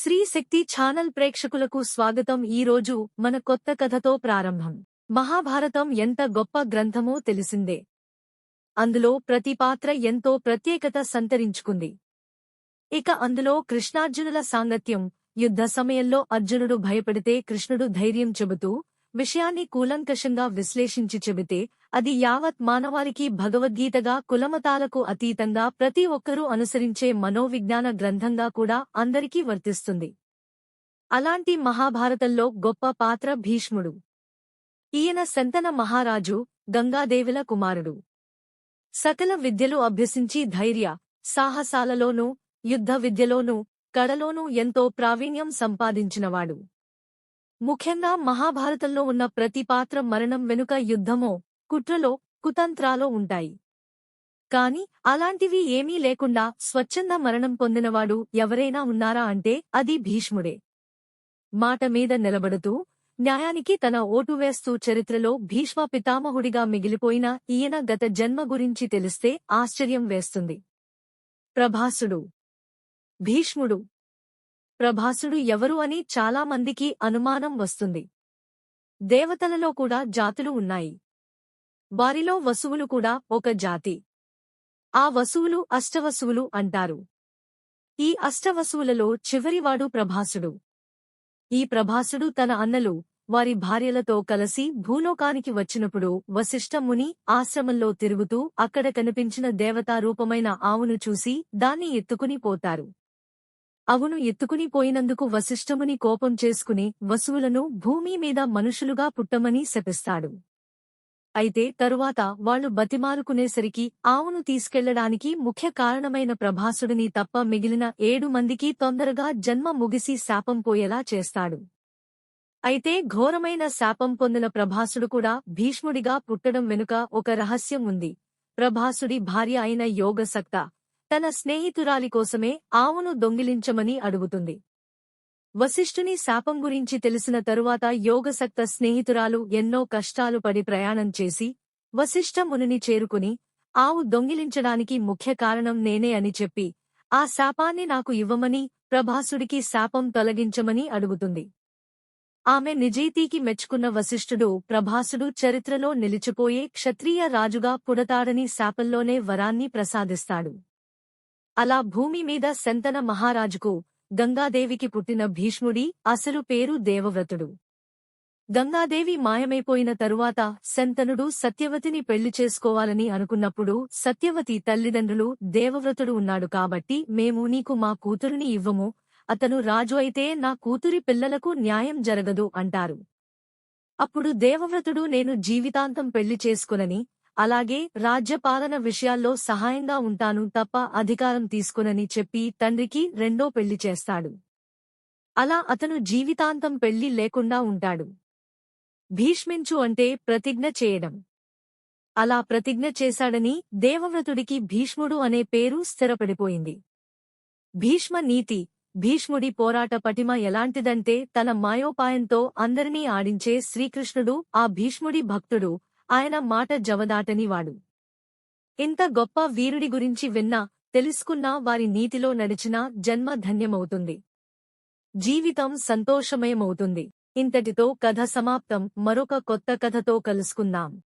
శ్రీ శక్తి channel ప్రేక్షకులకు స్వాగతం ఈ రోజు మన కొత్త కథతో ప్రారంభం. మహాభారతం ఎంత గొప్ప గ్రంథమో తెలిసిందే. అందులో ప్రతి పాత్ర ఎంతో ప్రత్యేకత సంతరించుకుంది. ఇక అందులో కృష్ణార్జునుల సాంగత్యం యుద్ధ సమయంలో అర్జునుడు భయపడితే కృష్ణుడు ధైర్యం చెబుతూ విషయాన్ని కూలంకషంగా విశ్లేషించి చెబితే అది యావత్ మానవాళికి భగవద్గీతగా కులమతాలకు అతీతంగా ప్రతి ఒక్కరూ అనుసరించే మనోవిజ్ఞాన గ్రంథంగా కూడా అందరికీ వర్తిస్తుంది. అలాంటి మహాభారతంలో గొప్ప పాత్ర భీష్ముడు. ఈయన శంతన మహారాజు గంగాదేవిల కుమారుడు. సకల విద్యలు అభ్యసించి ధైర్య సాహసాలలోనూ యుద్ధ విద్యలోనూ కడలోనూ ఎంతో ప్రావీణ్యం సంపాదించినవాడు. ముఖ్యంగా మహాభారతంలో ఉన్న ప్రతి పాత్ర మరణం వెనుక యుద్ధమో కుట్రలో కుతంత్రాలో ఉంటాయి. కాని అలాంటివి ఏమీ లేకుండా స్వచ్ఛంద మరణం పొందినవాడు ఎవరైనా ఉన్నారా అంటే అది భీష్ముడే. మాట మీద నిలబడుతూ న్యాయానికి తన ఓటు వేస్తూ చరిత్రలో భీష్మ పితామహుడిగా మిగిలిపోయిన ఈయన గత జన్మ గురించి తెలిస్తే ఆశ్చర్యం వేస్తుంది. ప్రభాసుడు. భీష్ముడు. ప్రభాసుడు ఎవరు అని చాలామందికి అనుమానం వస్తుంది. దేవతలలో కూడా జాతులు ఉన్నాయి. వారిలో వసువులు కూడా ఒక జాతి. ఆ వసువులు అష్టవసువులు అంటారు. ఈ అష్టవసువులలో చివరివాడు ప్రభాసుడు. ఈ ప్రభాసుడు తన అన్నలు వారి భార్యలతో కలసి భూలోకానికి వచ్చినప్పుడు వశిష్ఠముని ఆశ్రమంలో తిరుగుతూ అక్కడ కనిపించిన దేవతారూపమైన ఆవును చూసి దాన్ని ఎత్తుకుని పోతారు. అవును ఎత్తుకుని పోయినందుకు వశిష్ఠముని కోపం చేసుకుని వసువులను భూమి మీద మనుషులుగా పుట్టమని శపిస్తాడు. అయితే తరువాత వాళ్ళు బతిమాలుకునేసరికి ఆవును తీసుకెళ్ళడానికి ముఖ్య కారణమైన ప్రభాసుడిని తప్ప మిగిలిన ఏడు మందికి తొందరగా జన్మ ముగిసి శాపం పోయేలా చేస్తాడు. అయితే ఘోరమైన శాపం పొందిన ప్రభాసుడు కూడా భీష్ముడిగా పుట్టడం వెనుక ఒక రహస్యం ఉంది. ప్రభాసుడి భార్య అయిన యోగసక్త తన స్నేహితురాలి కోసమే ఆవును దొంగిలించమని అడుగుతుంది. వశిష్ఠుని శాపం గురించి తెలిసిన తరువాత యోగసక్త స్నేహితురాలు ఎన్నో కష్టాలు పడి ప్రయాణం చేసి వశిష్ఠ మునిని చేరుకుని ఆవు దొంగిలించడానికి ముఖ్య కారణం నేనే అని చెప్పి ఆ శాపాన్ని నాకు ఇవ్వమని ప్రభాసుడికి శాపం తొలగించమని అడుగుతుంది. ఆమె నిజాయితీకి మెచ్చుకున్న వశిష్ఠుడు ప్రభాసుడు చరిత్రలో నిలిచిపోయే క్షత్రియ రాజుగా పుడతాడని శాపంలోనే వరాన్ని ప్రసాదిస్తాడు. అలా భూమి మీద శంతన మహారాజుకు గంగాదేవికి పుట్టిన భీష్ముడి అసలు పేరు దేవవ్రతుడు. గంగాదేవి మాయమైపోయిన తరువాత శంతనుడు సత్యవతిని పెళ్ళి చేసుకోవాలని అనుకున్నప్పుడు సత్యవతి తల్లిదండ్రులు దేవవ్రతుడు ఉన్నాడు కాబట్టి మేము నీకు మా కూతురిని ఇవ్వము అతను రాజు అయితే నా కూతురి పిల్లలకు న్యాయం జరగదు అంటారు. అప్పుడు దేవవ్రతుడు నేను జీవితాంతం పెళ్ళి చేసుకునని అలాగే రాజ్యపాలన విషయాల్లో సహాయంగా ఉంటాను తప్ప అధికారం తీసుకునని చెప్పి తండ్రికి రెండో పెళ్ళి చేస్తాడు. అలా అతను జీవితాంతం పెళ్ళి లేకుండా ఉంటాడు. భీష్మించు అంటే ప్రతిజ్ఞ చేయడం. అలా ప్రతిజ్ఞ చేశాడని దేవవ్రతుడికి భీష్ముడు అనే పేరు స్థిరపడిపోయింది. భీష్మ నీతి భీష్ముడి పోరాట పటిమ ఎలాంటిదంటే తన మాయోపాయంతో అందరినీ ఆడించే శ్రీకృష్ణుడు ఆ భీష్ముడి భక్తుడు ఆయన మాట జవదాటనివాడు. ఇంత గొప్ప వీరుడి గురించి విన్నా తెలుసుకున్నా వారి నీతిలో నడిచినా జన్మ ధన్యమవుతుంది. జీవితం సంతోషమయమవుతుంది. ఇంతటితో కథ సమాప్తం. మరొక కొత్త కథతో కలుసుకుందాం.